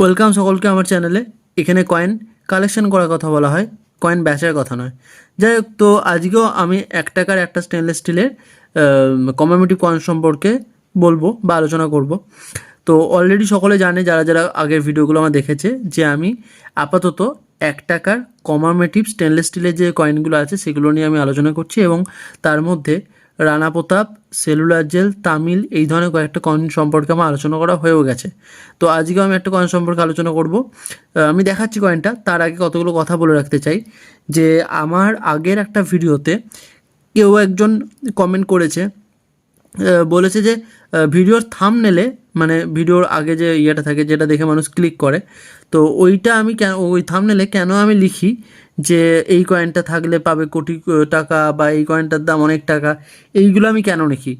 Welcome সকলকে আমার চ্যানেলে এখানে কয়েন কালেকশন করার কথা বলা হয় কয়েন ব্যাচের কথা নয়। যাই হোক, তো আজকেও আমি এক টাকার একটা স্টেনলেস স্টিলের কমিউনিটি কয়েন সম্পর্কে বলব বা আলোচনা করব। তো অলরেডি সকলে জানে, যারা যারা আগের ভিডিওগুলো আমার দেখেছে, যে আমি আপাতত এক টাকার কমামেটিভ স্টেনলেস স্টিলের যে কয়েনগুলো আছে, সেগুলো নিয়ে আমি আলোচনা করছি এবং তার মধ্যে রানা প্রতাপ, সেলুলার জেল, তামিল, এই ধরনের কয়েকটা কয়েন সম্পর্কে আমার আলোচনা করা হয়েও গেছে। তো আজকেও আমি একটা কয়েন সম্পর্কে আলোচনা করব। আমি দেখাচ্ছি কয়েনটা তার আগে কতগুলো কথা বলে রাখতে চাই। যে আমার আগের একটা ভিডিওতে কেউ একজন কমেন্ট করেছে বলেছে যে ভিডিওর থামনেলে মানে ভিডিওর আগে যে ইয়েটা থাকে, যেটা দেখে মানুষ ক্লিক করে, তো ওইটা আমি কেন, ওই থামনেলে কেন আমি লিখি যে, এই কয়েনটা থাকলে পাবে কোটি টাকা বা এই কয়েনটার দাম অনেক টাকা, এইগুলো আমি কেন লিখি?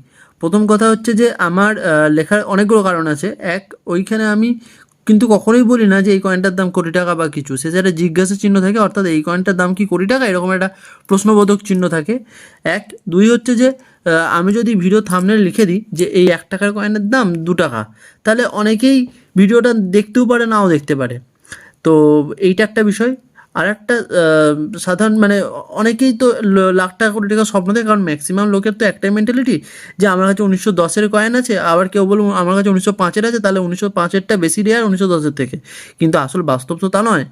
প্রথম কথা হচ্ছে যে, আমার লেখার অনেকগুলো কারণ আছে। এক, ওইখানে আমি কিন্তু কখনোই বলি না যে, এই কয়েনটার দাম কোটি টাকা বা কিছু। সে যেটা জিজ্ঞাসা চিহ্ন থাকে, অর্থাৎ এই কয়েনটার দাম কি কোটি টাকা? এরকম একটা প্রশ্নবোধক চিহ্ন থাকে। এক, দুই হচ্ছে যে আমি যদি ভিডিও থামনে লিখে দিই যে এই এক টাকার কয়েনের দাম দু টাকা, তাহলে অনেকেই ভিডিওটা দেখতেও পারে, নাও দেখতে পারে। তো এইটা একটা বিষয়। আর একটা সাধারণ মানে অনেকেই তো লাখ টাকা, কোটি টাকা স্বপ্ন দেখে, কারণ ম্যাক্সিমাম লোকের তো একটাই মেন্টালিটি যে আমার কাছে উনিশশো দশের কয়েন আছে, আবার কেউ বলব আমার কাছে উনিশশো পাঁচের আছে, তাহলে উনিশশো পাঁচেরটা বেশি রেয়ার উনিশশো দশের থেকে। কিন্তু আসল বাস্তব তো তা নয়।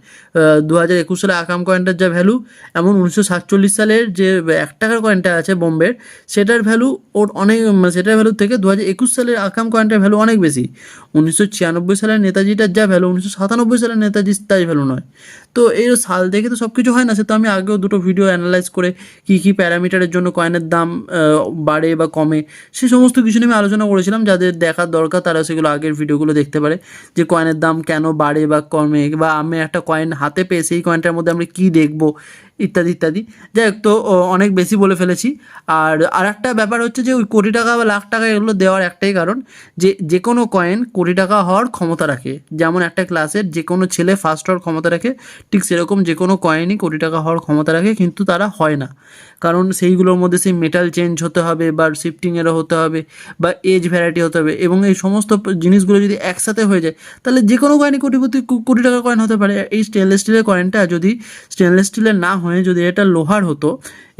দু হাজার একুশ সালে আকাম কয়েনটার যা ভ্যালু এমন উনিশশো সাতচল্লিশ সালের যে এক টাকার কয়েনটা আছে বোম্বের, সেটার ভ্যালু ওর অনেক মানে সেটার ভ্যালু থেকে দু হাজার একুশ সালের আকাম কয়েনটার ভ্যালু অনেক বেশি। উনিশশো ছিয়ানব্বই সালের নেতাজিটার যা ভ্যালু উনিশশো সাতানব্বই সালের নেতাজির তাই ভ্যালু নয়। তো এই সাল দেখে তো সব কিছু হয় না, সে তো আমি আগেও দুটো ভিডিও অ্যানালাইজ করে কী কী প্যারামিটারের জন্য কয়েনের দাম বাড়ে বা কমে, সে সমস্ত কিছু নিয়ে আমি আলোচনা করেছিলাম। যাদের দেখার দরকার তারা সেগুলো আগের ভিডিওগুলো দেখতে পারে যে কয়েনের দাম কেন বাড়ে বা কমে, বা আমি একটা কয়েন হাতে পেয়ে সেই কয়েনটার মধ্যে আমরা কী দেখব, ইত্যাদি ইত্যাদি। যাই হোক, তো অনেক বেশি বলে ফেলেছি। আর আর একটা ব্যাপার হচ্ছে যে ওই কোটি টাকা বা লাখ টাকা এগুলো দেওয়ার একটাই কারণ যে যে কোনো কয়েন কোটি টাকা হওয়ার ক্ষমতা রাখে। যেমন একটা ক্লাসের যে কোনো ছেলে ফার্স্ট হওয়ার ক্ষমতা রাখে ঠিক সেরকম যে কোনো কয়েনই কোটি টাকা হওয়ার ক্ষমতা রাখে, কিন্তু তারা হয় না। কারণ সেইগুলোর মধ্যে সেই মেটাল চেঞ্জ হতে হবে বা শিফটিংয়েরও হতে হবে বা এজ ভ্যারাইটি হতে হবে এবং এই সমস্ত জিনিসগুলো যদি একসাথে হয়ে যায়, তাহলে যে কোনো কয়েনই কোটিপতি কোটি টাকা কয়েন হতে পারে। এই স্টেনলেস স্টিলের কয়েনটা যদি স্টেনলেস স্টিলের না হয়ে যদি এটা লোহার হতো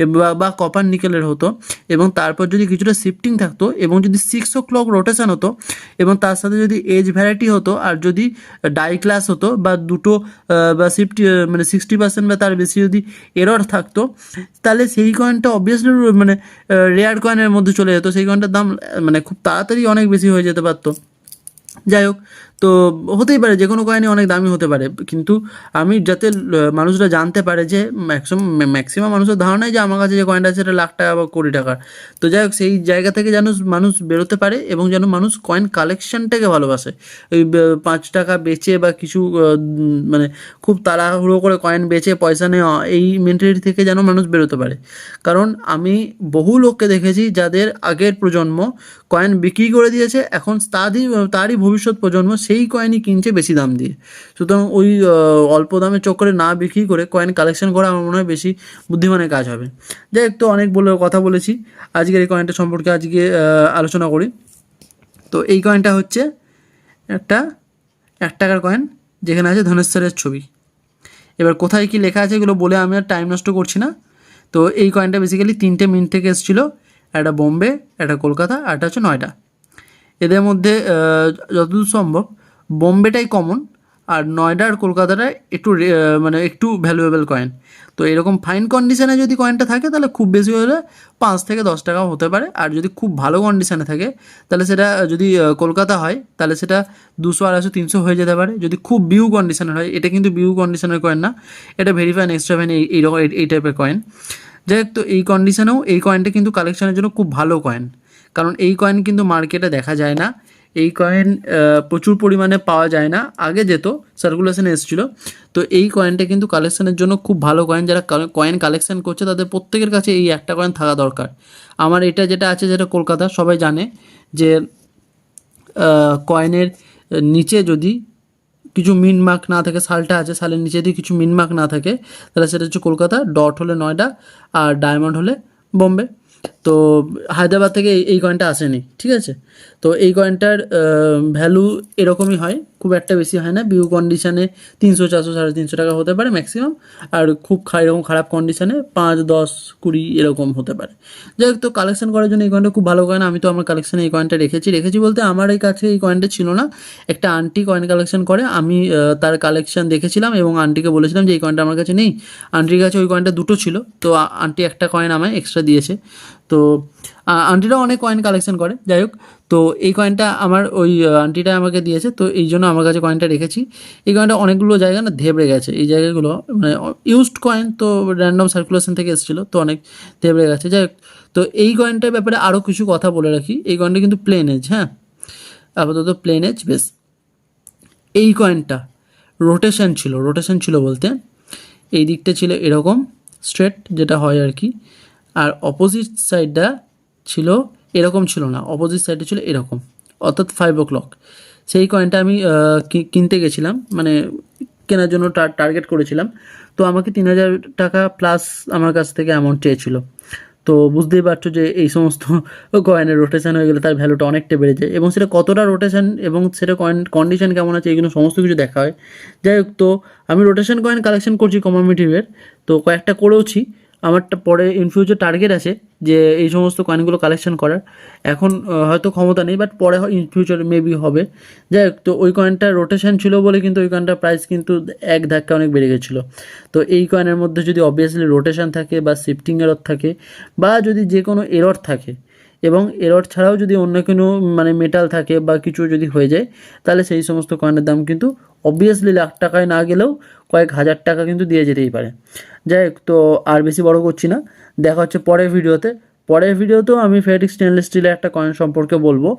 বা- কপার নিকেলের হতো এবং তারপর যদি কিছুটা শিফটিং থাকতো এবং যদি সিক্স ও ক্লক রোটেশন হতো এবং তার সাথে যদি এজ ভ্যারাইটি হতো আর যদি ডাই ক্লাস হতো বা দুটো বা সিফটি মানে সিক্সটি পার্সেন্ট বা তার বেশি যদি এরর থাকতো, তাহলে সেই কয়েনটা অবভিয়াসলি মানে রেয়ার কয়েনের মধ্যে চলে যেত। সেই কয়েনটার দাম মানে খুব তাড়াতাড়ি অনেক বেশি হয়ে যেতে পারতো। যাই হোক তো হতেই পারে যে কোনো কয়েনই অনেক দামি হতে পারে। কিন্তু আমি যাতে মানুষরা জানতে পারে যে ম্যাক্সিমাম ম্যাক্সিমাম মানুষের ধারণাই যে আমার কাছে যে কয়েনটা আছে সেটা লাখ টাকা বা কোটি টাকার তো যাই হোক, সেই জায়গা থেকে যেন মানুষ বেরোতে পারে এবং যেন মানুষ কয়েন কালেকশনটাকে ভালোবাসে। ওই পাঁচ টাকা বেচে বা কিছু মানে খুব তাড়াহুড়ো করে কয়েন বেচে পয়সা নেওয়া, এই মেন্টালিটি থেকে যেন মানুষ বেরোতে পারে। কারণ আমি বহু লোককে দেখেছি যাদের আগের প্রজন্ম কয়েন বিক্রি করে দিয়েছে, এখন তারই তারই ভবিষ্যৎ প্রজন্ম সেই কয়েনই কিনছে বেশি দাম দিয়ে। সুতরাং ওই অল্প দামে চক্করে না বিক্রি করে কয়েন কালেকশন করা আমার মনে হয় বেশি বুদ্ধিমানের কাজ হবে। যাই তো অনেক বলে কথা বলেছি। আজকের এই কয়েনটা সম্পর্কে আজকে আলোচনা করি। তো এই কয়েনটা হচ্ছে একটা এক টাকার কয়েন যেখানে আছে ধনেশ্বরের ছবি। এবার কোথায় কি লেখা আছে এগুলো বলে আমি আর টাইম নষ্ট করছি না। তো এই কয়েনটা বেসিক্যালি তিনটে মিনিট থেকে এসেছিল, একটা বোম্বে, একটা কলকাতা, আর একটা হচ্ছে নয়ডা। এদের মধ্যে যতদূর সম্ভব, বোম্বেটাই কমন আর নয়ডা আর কলকাতাটা একটু মানে একটু ভ্যালুয়েবল কয়েন তো এরকম ফাইন কন্ডিশনে যদি কয়েনটা থাকে, তাহলে খুব বেশি হলে পাঁচ থেকে দশ টাকাও হতে পারে। আর যদি খুব ভালো কন্ডিশনে থাকে, তাহলে সেটা যদি কলকাতা হয়, তাহলে সেটা দুশো, আড়াইশো, তিনশো হয়ে যেতে পারে। যদি খুব বিউ কন্ডিশনের হয়, এটা কিন্তু বিউ কন্ডিশনের কয়েন না, এটা ভেরিফাইন এক্সট্রা এই এইরকম এই- টাইপের কয়েন যাই তো এই কন্ডিশনেও এই কয়েনটা কিন্তু কালেকশনের জন্য খুব ভালো কয়েন কারণ এই কয়েন কিন্তু মার্কেটে দেখা যায় না। এই কয়েন প্রচুর পরিমাণে পাওয়া যায় না। আগে যেত সার্কুলেশনে এসেছিল। তো এই কয়েনটা কিন্তু কালেকশনের জন্য খুব ভালো কয়েন যারা কয়েন কালেকশন করছে, তাদের প্রত্যেকের কাছে এই একটা কয়েন থাকা দরকার। আমার এটা যেটা আছে, যেটা কলকাতা, সবাই জানে যে কয়েনের নিচে যদি কিছু মিন মার্ক না থাকে, সালটা আছে, সালের নিচে যদি কিছু মিন মার্ক না থাকে, তাহলে সেটা হচ্ছে কলকাতা ডট হলে নয়ডা, আর ডায়মন্ড হলে বোম্বে। তো হায়দ্রাবাদ থেকে এই- কয়েনটা আসেনি, ঠিক আছে? তো এই কয়েনটার ভ্যালু এরকমই হয়, খুব একটা বেশি হয় না বিউ কন্ডিশানে তিনশো, চারশো, সাড়ে তিনশো টাকা হতে পারে ম্যাক্সিমাম আর খুব এরকম খারাপ কন্ডিশানে পাঁচ, দশ, কুড়ি এরকম হতে পারে। যাই হোক, তো কালেকশন করার জন্য এই কয়েনটা খুব ভালো কয়েন আমি তো আমার কালেকশানে এই কয়েনটা রেখেছি। রেখেছি বলতে আমার এই কাছে এই কয়েনটা ছিল না, একটা আন্টি কয়েন কালেকশন করে, আমি তার কালেকশন দেখেছিলাম এবং আন্টিকে বলেছিলাম যে এই কয়েনটা আমার কাছে নেই। আন্টির কাছে ওই কয়েনটা দুটো ছিল, তো আন্টি একটা কয়েন আমায় এক্সট্রা দিয়েছে। তো, আ- আন্টিরাও অনেক কয়েন কালেকশন করে, যাই হোক। তো এই কয়েনটা আমার ওই আন্টিটা আমাকে দিয়েছে, তো এই জন্য আমার কাছে কয়েনটা রেখেছি। এই কয়েনটা অনেকগুলো জায়গা না ধেবড়ে গেছে। এই জায়গাগুলো মানে ইউজড কয়েন তো র্যান্ডম সার্কুলেশন থেকে এসেছিল, তো অনেক ধেবড়ে গেছে। যাই হোক, তো এই কয়েনটার ব্যাপারে আরও কিছু কথা বলে রাখি। এই কয়েনটা কিন্তু প্লেন এজ হ্যাঁ? আপাতত প্লেন এজ বেশ। এই কয়েনটা রোটেশন ছিল রোটেশন ছিল বলতে, এই দিকটা ছিল এরকম স্ট্রেট যেটা হয় আর কি। আর অপোজিট সাইডটা ছিল এরকম ছিল না। অপোজিট সাইডে ছিল এরকম। অর্থাৎ ফাইভ ও ক্লক সেই কয়েনটা আমি কিনতে গেছিলাম। মানে কেনার জন্য টার্গেট করেছিলাম। তো আমাকে তিন হাজার টাকা প্লাস আমার কাছ থেকে অ্যামাউন্ট চেয়েছিল। তো বুঝতেই পারছ যে এই সমস্ত কয়েনের রোটেশান হয়ে গেলে তার ভ্যালুটা অনেকটা বেড়ে যায়। এবং সেটা কতটা রোটেশান এবং সেটা কয়েন কন্ডিশন কেমন আছে এগুলো সমস্ত কিছু দেখা হয়। যাই হোক, তো আমি রোটেশন কয়েন কালেকশন করছি কমামিটিভের তো কয়েকটা করেওছি। আমারটা পরে ইন ফিউচার টার্গেট আছে যে এই সমস্ত কয়েনগুলো কালেকশন করার। এখন হয়তো ক্ষমতা নেই বাট পরে ইন ফিউচার মেবি হবে। যাই তো ওই কয়েনটা রোটেশন ছিল বলে কিন্তু ওই কয়েনটার প্রাইস কিন্তু এক ধাক্কা অনেক বেড়ে গেছিল। তো এই কয়েনের মধ্যে যদি অবভিয়াসলি রোটেশন থাকে বা শিফটিং এরর থাকে বা যদি যে কোনো এরর থাকে এবং এরর ছাড়াও যদি অন্য কোনো মানে মেটাল থাকে বা কিছু যদি হয়ে যায়, তাহলে সেই সমস্ত কয়েনের দাম কিন্তু অবভিয়াসলি লাখ টাকায় না গেলেও কয়েক হাজার টাকা কিন্তু দিয়ে যেতেই পারে। যাই তো আর বেশি বড় করছি না। দেখা হচ্ছে পরের ভিডিওতে পরের ভিডিওতেও আমি ফেরিক স্টেনলেস স্টিলের একটা কয়েন সম্পর্কে বলব।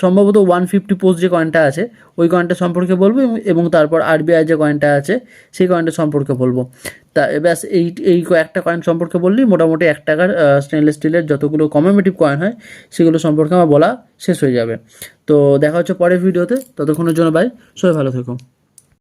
সম্ভবত ওয়ান ফিফটি পোস্ট যে কয়েনটা আছে, ওই কয়েনটা সম্পর্কে বলব এবং- এবং তারপর আরবিআই যে কয়েনটা আছে, সেই কয়েনটা সম্পর্কে বলব। তা ব্যাস, এই এই কয়েকটা কয়েন সম্পর্কে বললেই মোটামুটি এক টাকার স্টেনলেস স্টিলের যতগুলো কমেমেটিভ কয়েন হয়, সেগুলো সম্পর্কে আমার বলা শেষ হয়ে যাবে। তো দেখা হচ্ছে পরের ভিডিওতে, ততক্ষণের জন্য বাই সবাই ভালো থেকো।